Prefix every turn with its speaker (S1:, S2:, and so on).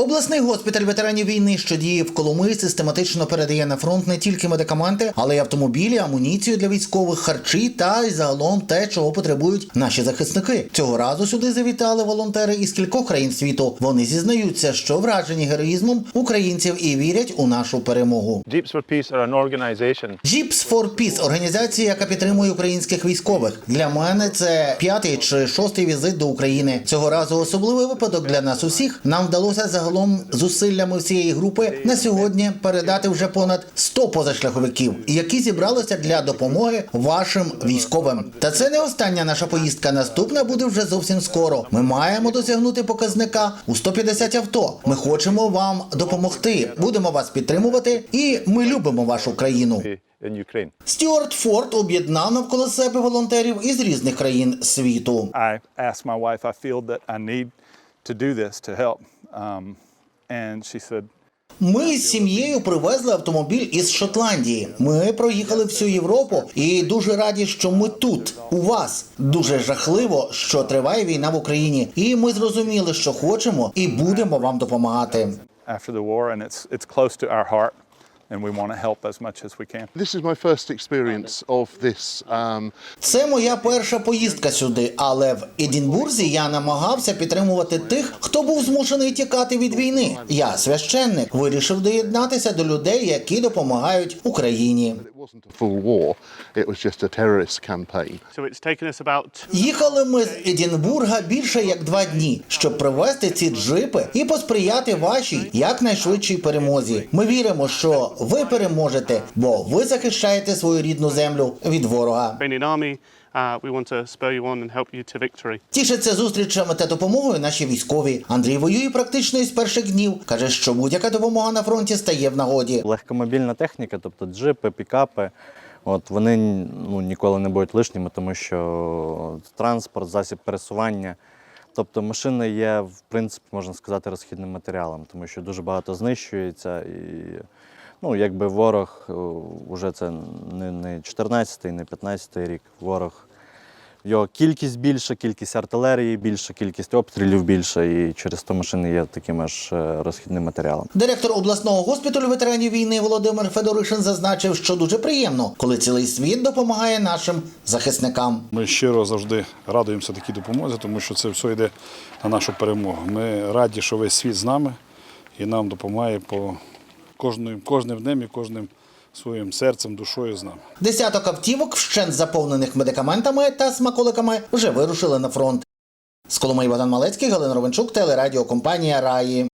S1: Обласний госпіталь ветеранів війни, що діє в Коломиї, систематично передає на фронт не тільки медикаменти, але й автомобілі, амуніцію для військових, харчі та й загалом те, чого потребують наші захисники. Цього разу сюди завітали волонтери із кількох країн світу. Вони зізнаються, що вражені героїзмом українців і вірять у нашу перемогу.
S2: Jeeps for Peace are an organization
S1: Jeeps for Peace – організація, яка підтримує українських військових. Для мене це п'ятий чи шостий візит до України. Цього разу особливий випадок для нас усіх. Нам вдалося загалом зусиллями всієї групи на сьогодні передати вже понад 100 позашляховиків, які зібралися для допомоги вашим військовим. Та це не остання наша поїздка. Наступна буде вже зовсім скоро. Ми маємо досягнути показника у 150 авто. Ми хочемо вам допомогти. Будемо вас підтримувати, і ми любимо вашу країну. Стюарт Форд об'єднав навколо себе волонтерів із різних країн світу.
S3: I asked my wife, I feel that I need to do this to help. Um, and she said,
S1: Ми з сім'єю привезли автомобіль із Шотландії. Ми проїхали всю Європу і дуже раді, що ми тут, у вас. Дуже жахливо, що триває війна в Україні. І ми зрозуміли, що хочемо і будемо вам допомагати.
S3: And we want to help as much as we can.
S4: This is my first experience of this. Um,
S1: Це моя перша поїздка сюди, але в Едінбурзі я намагався підтримувати тих, хто був змушений тікати від війни. Я священник, вирішив доєднатися до людей, які допомагають Україні.
S4: It wasn't a full war, it was just a terrorist campaign.
S5: So it's taken us about
S1: Їхали ми з Едінбурга більше як два дні, щоб привезти ці джипи і посприяти вашій якнайшвидшій перемозі. Ми віримо, що ви переможете, бо ви захищаєте свою рідну землю від ворога.
S5: Uh, we want to spur you on and help you to victory.
S1: Тішаться зустрічами та допомогою наші військові. Андрій воює практично із перших днів. каже, що будь-яка допомога на фронті стає в нагоді.
S6: легкомобільна техніка, тобто джипи, пікапи. От вони ну, ніколи не будуть лишніми, тому що транспорт, засіб пересування. Тобто машина є, в принципі, можна сказати, розхідним матеріалом, тому що дуже багато знищується. І ну, якби ворог вже це не, не 14-й, не 15-й рік. Ворог його кількість більша, кількість артилерії більша, кількість обстрілів більша, і через то машини є таким аж е, розхідним матеріалом.
S1: Директор обласного госпіталю ветеранів війни Володимир Федоришин зазначив, що дуже приємно, коли цілий світ допомагає нашим захисникам.
S7: Ми щиро завжди радуємося такій допомозі, тому що це все йде на нашу перемогу. Ми раді, що весь світ з нами і нам допомагає по кожним, кожним днем і кожним своїм серцем, душою з нами.
S1: Десяток автівок, вщент заповнених медикаментами та смаколиками, вже вирушили на фронт. З Коломиї Богдан Малецький, Галина Ровенчук, телерадіокомпанія Раї.